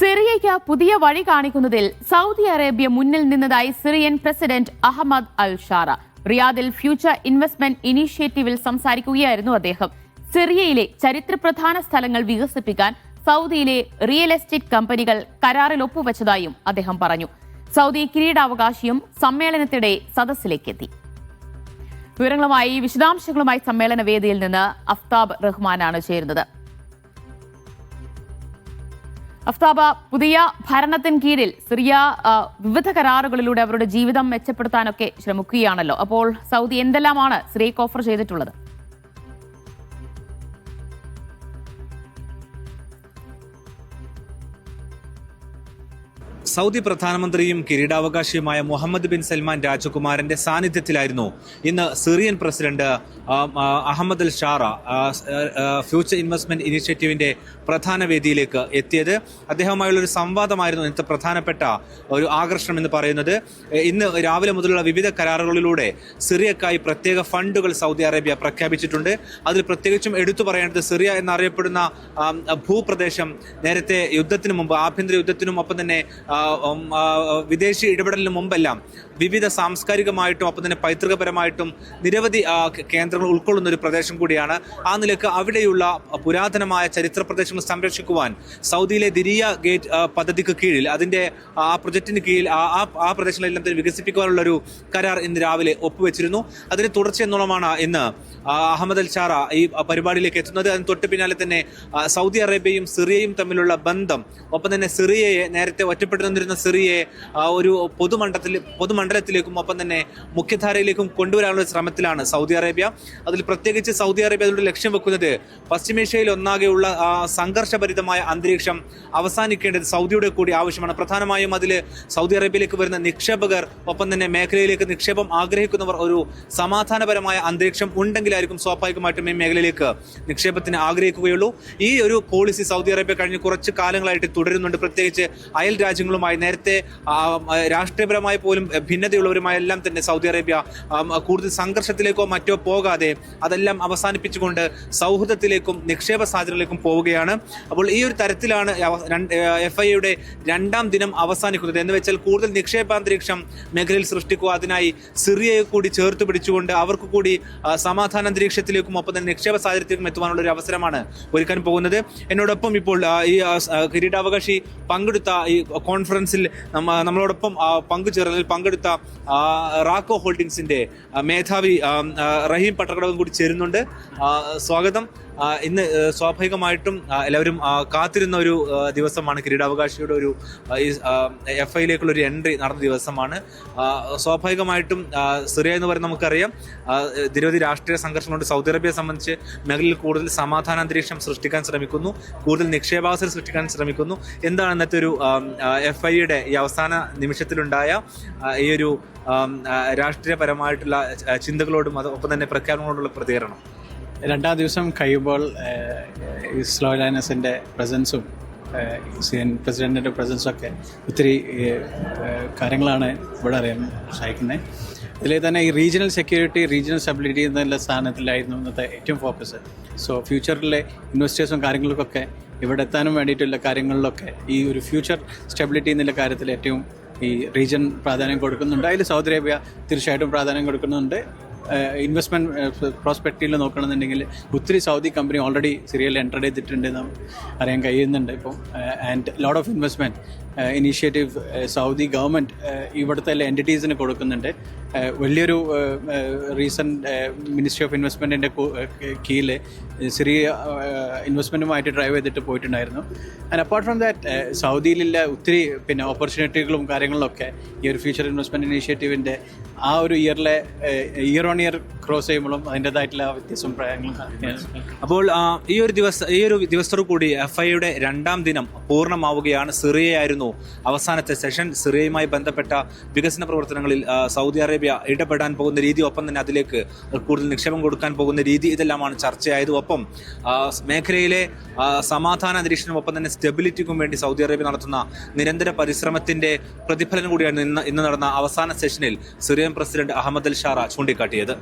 സിറിയയ്ക്ക് പുതിയ വഴി കാണിക്കുന്നതിൽ Saudi Arabia മുന്നിൽ നിന്നതായി Syrian president Ahmed al Sharaa. റിയാദിൽ ഫ്യൂച്ചർ ഇൻവെസ്റ്റ്മെന്റ് ഇനീഷ്യേറ്റീവിൽ സംസാരിക്കുകയായിരുന്നു അദ്ദേഹം. സിറിയയിലെ ചരിത്രപ്രധാന സ്ഥലങ്ങൾ വികസിപ്പിക്കാൻ സൗദിയിലെ റിയൽ എസ്റ്റേറ്റ് കമ്പനികൾ കരാറിൽ ഒപ്പുവെച്ചതായും അദ്ദേഹം പറഞ്ഞു. സൗദി കിരീടാവകാശിയും സമ്മേളനത്തിനിടെ സദസ്സിലേക്കെത്തി. വിവരങ്ങളുമായി വിശദാംശങ്ങളുമായി സമ്മേളന വേദിയിൽ നിന്ന് അഫ്താബ് റഹ്മാനാണ് ചേരുന്നത്. അഫ്താബ പുതിയ ഭരണത്തിന് കീഴിൽ സിറിയ വിവിധ കരാറുകളിലൂടെ അവരുടെ ജീവിതം മെച്ചപ്പെടുത്താനൊക്കെ ശ്രമിക്കുകയാണല്ലോ. അപ്പോൾ സൗദി എന്തെല്ലാമാണ് സിറിയക്ക് ഓഫർ ചെയ്തിട്ടുള്ളത്? സൗദി പ്രധാനമന്ത്രിയും കിരീടാവകാശിയുമായ മുഹമ്മദ് ബിൻ സൽമാൻ രാജകുമാരന്റെ സാന്നിധ്യത്തിലായിരുന്നു ഇന്ന് Syrian president Ahmed al Sharaa future investment ഇനിഷ്യേറ്റീവിന്റെ പ്രധാന വേദിയിലേക്ക് എത്തിയത്. അദ്ദേഹവുമായുള്ള ഒരു സംവാദമായിരുന്നു ഇന്നത്തെ പ്രധാനപ്പെട്ട ഒരു ആകർഷണം എന്ന് പറയുന്നത്. ഇന്ന് രാവിലെ മുതലുള്ള വിവിധ കരാറുകളിലൂടെ സിറിയക്കായി പ്രത്യേക ഫണ്ടുകൾ സൗദി അറേബ്യ പ്രഖ്യാപിച്ചിട്ടുണ്ട്. അതിൽ പ്രത്യേകിച്ചും എടുത്തു പറയേണ്ടത് സിറിയ എന്നറിയപ്പെടുന്ന ഭൂപ്രദേശം നേരത്തെ യുദ്ധത്തിന് മുമ്പ് ആഭ്യന്തര യുദ്ധത്തിനും ഒപ്പം തന്നെ വിദേശി ഇടപെടലിന് മുമ്പെല്ലാം വിവിധ സാംസ്കാരികമായിട്ടും അപ്പം തന്നെ പൈതൃകപരമായിട്ടും നിരവധി കേന്ദ്രങ്ങൾ ഉൾക്കൊള്ളുന്ന ഒരു പ്രദേശം കൂടിയാണ്. ആ നിലയ്ക്ക് അവിടെയുള്ള പുരാതനമായ ചരിത്ര പ്രദേശങ്ങൾ സംരക്ഷിക്കുവാൻ സൗദിയിലെ ദിരിയ ഗേറ്റ് പദ്ധതിക്ക് കീഴിൽ അതിന്റെ ആ പ്രൊജക്ടിന് കീഴിൽ ആ ആ- പ്രദേശങ്ങളെല്ലാം തന്നെ വികസിപ്പിക്കുവാനുള്ള ഒരു കരാർ ഇന്ന് രാവിലെ ഒപ്പുവെച്ചിരുന്നു. അതിന് തുടർച്ചയെന്നോളമാണ് ഇന്ന് അഹമ്മദ് അൽ ഷാറ ഈ പരിപാടിയിലേക്ക് എത്തുന്നത്. അതിന് തൊട്ട് പിന്നാലെ തന്നെ സൗദി അറേബ്യയും സിറിയയും തമ്മിലുള്ള ബന്ധം ഒപ്പം തന്നെ സിറിയയെ നേരത്തെ ഒറ്റപ്പെട്ടു നിന്നിരുന്ന സിറിയയെ ഒരു പൊതുമണ്ഡലത്തിൽ പൊതുമണ്ഡലത്തിലേക്കും ഒപ്പം തന്നെ മുഖ്യധാരയിലേക്കും കൊണ്ടുവരാനുള്ള ശ്രമത്തിലാണ് സൗദി അറേബ്യ. അതിൽ പ്രത്യേകിച്ച് സൗദി അറേബ്യ അതിലൂടെ ലക്ഷ്യം വെക്കുന്നത് പശ്ചിമേഷ്യയിൽ ഒന്നാകെയുള്ള സംഘർഷഭരിതമായ അന്തരീക്ഷം അവസാനിക്കേണ്ടത് സൗദിയുടെ കൂടി ആവശ്യമാണ്. പ്രധാനമായും അതിൽ സൗദി അറേബ്യയിലേക്ക് വരുന്ന നിക്ഷേപകർ ഒപ്പം തന്നെ മേഖലയിലേക്ക് നിക്ഷേപം ആഗ്രഹിക്കുന്നവർ ഒരു സമാധാനപരമായ അന്തരീക്ഷം ഉണ്ടെങ്കിലായിരിക്കും സ്വാഭാവികമായിട്ടും ഈ മേഖലയിലേക്ക് നിക്ഷേപത്തിന് ആഗ്രഹിക്കുകയുള്ളൂ. ഈ ഒരു പോളിസി സൗദി അറേബ്യ കഴിഞ്ഞ കുറച്ച് കാലങ്ങളായിട്ട് തുടരുന്നുണ്ട്. പ്രത്യേകിച്ച് അയൽ രാജ്യങ്ങളുമായി നേരത്തെ രാഷ്ട്രീയപരമായി പോലും ഭിന്നതയുള്ളവരുമായെല്ലാം തന്നെ സൗദി അറേബ്യ കൂടുതൽ സംഘർഷത്തിലേക്കോ മറ്റോ പോകാതെ അതെല്ലാം അവസാനിപ്പിച്ചുകൊണ്ട് സൗഹൃദത്തിലേക്കും നിക്ഷേപ സാധ്യതകളിലേക്കും പോവുകയാണ്. അപ്പോൾ ഈ ഒരു തരത്തിലാണ് എഫ് ഐയുടെ രണ്ടാം ദിനം അവസാനിക്കുന്നത്. എന്ന് വെച്ചാൽ കൂടുതൽ നിക്ഷേപാന്തരീക്ഷം മേഖലയിൽ സൃഷ്ടിക്കുക അതിനായി സിറിയയെ കൂടി ചേർത്ത് പിടിച്ചുകൊണ്ട് അവർക്ക് കൂടി സമാധാന അന്തരീക്ഷത്തിലേക്കും ഒപ്പം തന്നെ നിക്ഷേപ സാഹചര്യത്തിലേക്കും എത്തുവാനുള്ള ഒരു അവസരമാണ് ഒരുക്കാൻ പോകുന്നത്. എന്നോടൊപ്പം ഇപ്പോൾ ഈ കിരീടാവകാശി പങ്കെടുത്ത ഈ കോൺഫറൻസിൽ നമ്മ നമ്മളോടൊപ്പം പങ്കുചേർന്നതിൽ പങ്കെടുത്ത റാക്കോ ഹോൾഡിംഗ്സിന്റെ മേധാവി റഹീം പട്ടക്കടവും കൂടി ചേരുന്നുണ്ട്. സ്വാഗതം. ഇന്ന് സ്വാഭാവികമായിട്ടും എല്ലാവരും കാത്തിരുന്ന ഒരു ദിവസമാണ് കിരീടാവകാശിയുടെ ഒരു എഫ് ഐയിലേക്കുള്ള ഒരു എൻട്രി നടന്ന ദിവസമാണ്. സ്വാഭാവികമായിട്ടും സിറിയ എന്ന് പറയുന്നത് നമുക്കറിയാം. നിരവധി രാഷ്ട്രീയ സംഘർഷങ്ങളുണ്ട്. സൗദി അറേബ്യയെ സംബന്ധിച്ച് മേഖലയിൽ കൂടുതൽ സമാധാന അന്തരീക്ഷം സൃഷ്ടിക്കാൻ ശ്രമിക്കുന്നു. കൂടുതൽ നിക്ഷേപാവസരം സൃഷ്ടിക്കാൻ ശ്രമിക്കുന്നു. എന്താണ് ഇന്നത്തെ ഒരു എഫ് ഐയുടെ ഈ അവസാന നിമിഷത്തിലുണ്ടായ ഈ ഒരു രാഷ്ട്രീയപരമായിട്ടുള്ള ചിന്തകളോടും അത് ഒപ്പം തന്നെ പ്രഖ്യാപനങ്ങളോടുള്ള പ്രതികരണം? രണ്ടാം ദിവസം കഴിയുമ്പോൾ സ്ലോ ലൈനസിന്റെ പ്രസൻസും പ്രസിഡന്റിന്റെ ഒക്കെ ഒത്തിരി കാര്യങ്ങളാണ് ഇവിടെ അറിയാൻ സഹായിക്കുന്നത് ഇതിൽ തന്നെ ഈ റീജിയണൽ സെക്യൂരിറ്റി റീജിയണൽ സ്റ്റെബിലിറ്റി എന്നുള്ള സ്ഥാനത്തിലായിരുന്നു ഇന്നത്തെ ഏറ്റവും ഫോക്കസ് സോ ഫ്യൂച്ചറിലെ ഇൻവെസ്റ്റേഴ്സും കാര്യങ്ങൾക്കൊക്കെ ഇവിടെ എത്താനും വേണ്ടിയിട്ടുള്ള കാര്യങ്ങളിലൊക്കെ ഈ ഒരു ഫ്യൂച്ചർ സ്റ്റെബിലിറ്റി എന്നുള്ള കാര്യത്തിൽ ഏറ്റവും ഈ റീജിയൻ പ്രാധാന്യം കൊടുക്കുന്നുണ്ട്. അതിൽ സൗദി അറേബ്യ തീർച്ചയായിട്ടും പ്രാധാന്യം കൊടുക്കുന്നുണ്ട്. ഇൻവെസ്റ്റ്മെന്റ് പ്രോസ്പെക്റ്റീവിൽ നോക്കണമെന്നുണ്ടെങ്കിൽ ഒത്തിരി സൗദി കമ്പനി ഓൾറെഡി സിറിയയിൽ എന്റർ ചെയ്തിട്ടുണ്ട് എന്ന് അറിയാൻ കഴിയുന്നുണ്ട്. ഇപ്പോൾ and load of investment initiative Saudi government ഇവിടുത്തെ എല്ലാ എന്റിറ്റീസിന് കൊടുക്കുന്നുണ്ട്. വലിയൊരു റീസെന്റ് മിനിസ്ട്രി ഓഫ് ഇൻവെസ്റ്റ്മെന്റിന്റെ കീഴിൽ സിറിയ ഇൻവെസ്റ്റ്മെന്റുമായിട്ട് ഡ്രൈവ് ചെയ്തിട്ട് പോയിട്ടുണ്ടായിരുന്നു. ആൻഡ് അപ്പാർട്ട് ഫ്രം ദാറ്റ് സൗദിയിലുള്ള ഒത്തിരി പിന്നെ ഓപ്പർച്യൂണിറ്റികളും കാര്യങ്ങളിലൊക്കെ ഈ ഒരു ഫ്യൂച്ചർ ഇൻവെസ്റ്റ്മെന്റ് ഇനീഷ്യേറ്റീവിന്റെ ആ ഒരു ഇയറിലെ ഇയർ ഓൺ ഇയർ ക്രോസ് ചെയ്യുമ്പോഴും അതിന്റെതായിട്ടുള്ള വ്യത്യസ്തവും പ്രായങ്ങളും അപ്പോൾ ഈ ഒരു ദിവസം ഈ ഒരു ദിവസത്തോടു കൂടി എഫ് ഐയുടെ രണ്ടാം ദിനം പൂർണമാവുകയാണ്. സിറിയയായിരുന്നു അവസാനത്തെ സെഷൻ സിറിയയുമായി ബന്ധപ്പെട്ട വികസന പ്രവർത്തനങ്ങളിൽ സൗദി അറേബ്യ ഇടപെടാൻ പോകുന്ന രീതി ഒപ്പം തന്നെ അതിലേക്ക് കൂടുതൽ നിക്ഷേപം കൊടുക്കാൻ പോകുന്ന രീതി ഇതെല്ലാമാണ് ചർച്ചയായത്. ഒപ്പം മേഖലയിലെ സമാധാന അന്തരീക്ഷത്തിനും ഒപ്പം തന്നെ സ്റ്റെബിലിറ്റിക്കും വേണ്ടി സൗദി അറേബ്യ നടത്തുന്ന നിരന്തര പരിശ്രമത്തിന്റെ പ്രതിഫലനം കൂടിയാണ് ഇന്ന് ഇന്ന് നടന്ന അവസാന സെഷനിൽ Syrian president Ahmed al Sharaa ചൂണ്ടിക്കാട്ടിയത്.